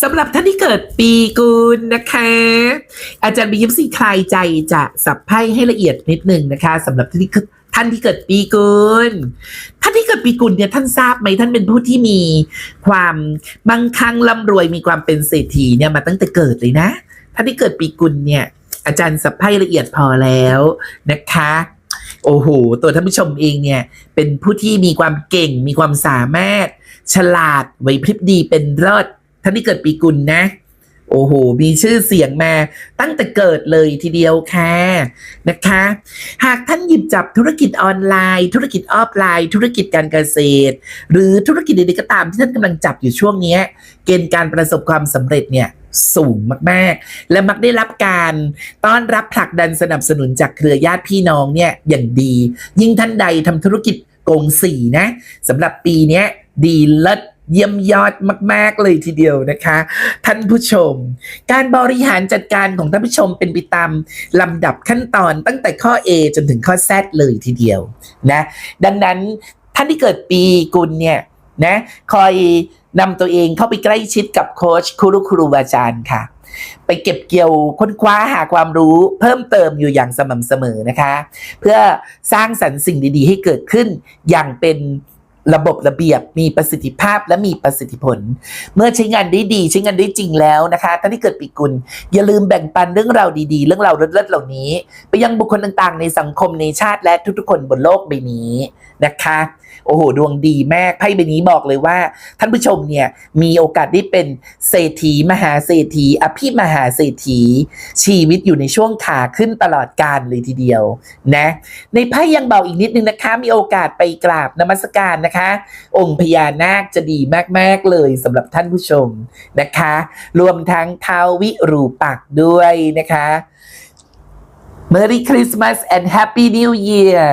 สำหรับท่านที่เกิดปีกุลนะคะ อาจารย์บียิมซีคลายใจจะสับไพ่ให้ละเอียดนิดนึงนะคะสำหรับท่านที่ท่านที่เกิดปีกุล ท่านที่เกิดปีกุลเนี่ยท่านทราบไหมท่านเป็นผู้ที่มีความมั่งคั่งร่ำรวยมีความเป็นเศรษฐีเนี่ยมาตั้งแต่เกิดเลยนะ ท่านที่เกิดปีกุลเนี่ยอาจารย์สับไพ่ละเอียดพอแล้วนะคะโอ้โห ตัวท่านผู้ชมเองเนี่ย เป็นผู้ที่มีความเก่ง มีความสามารถ ฉลาดไหวพริบดีเป็นเลิศ ท่านที่เกิดปีกุลนะ โอ้โห มีชื่อเสียงมาตั้งแต่เกิดเลยทีเดียวค่ะนะคะ หากท่านหยิบจับธุรกิจออนไลน์ ธุรกิจออฟไลน์ ธุรกิจการเกษตร หรือธุรกิจใดๆก็ตามที่ท่านกำลังจับอยู่ช่วงนี้เกณฑ์การประสบความสำเร็จเนี่ยสูงมากๆ และมักได้รับการต้อนรับผลักดันสนับสนุนจากเครือญาติพี่น้องเนี่ยอย่างดี ยิ่งท่านใดทำธุรกิจโกงสีนะสำหรับปีนี้ดีเลิศ เยี่ยมยอดมาก ๆ เลยทีเดียวนะคะ ท่านผู้ชม การบริหารจัดการของท่านผู้ชมเป็นไปตามลำดับขั้นตอนตั้งแต่ข้อ A จนถึงข้อ Z เลยทีเดียวนะ ดังนั้นท่านที่เกิดปีกุลเนี่ยนะคอยนำตัวเองเข้าไปใกล้ชิดกับโค้ชครูครูอาจารย์ค่ะ ไปเก็บเกี่ยวค้นคว้าหาความรู้เพิ่มเติมอยู่อย่างสม่ำเสมอนะคะ เพื่อสร้างสรรค์สิ่งดีๆ ให้เกิดขึ้นอย่างเป็น ระบบระเบียบมีประสิทธิภาพและมีประสิทธิผล เมื่อใช้งานได้ดีใช้งานได้จริงแล้วนะคะท่านที่เกิดปีกุลอย่าลืมแบ่งปันเรื่องราวดีๆ เรื่องราวเลิศๆเหล่านี้ ไปยังบุคคลต่างๆ ในสังคมในชาติและทุกๆ คนบนโลกใบนี้นะคะโอ้โห ดวงดีมากไพ่ใบนี้บอกเลยว่า ท่านผู้ชมเนี่ยมีโอกาสได้เป็นเศรษฐีมหาเศรษฐีอภิมหาเศรษฐี ชีวิตอยู่ในช่วงขาขึ้นตลอดกาลเลยทีเดียวนะในไพ่ยังบอกอีกนิดนึงนะคะ มีโอกาสไปกราบนมัสการนะคะองค์พญานาคจะดีมาก ๆ เลยสำหรับท่านผู้ชมนะคะ รวมทั้งท้าววิรูปักษ์ด้วยนะคะ Merry Christmas and Happy New Year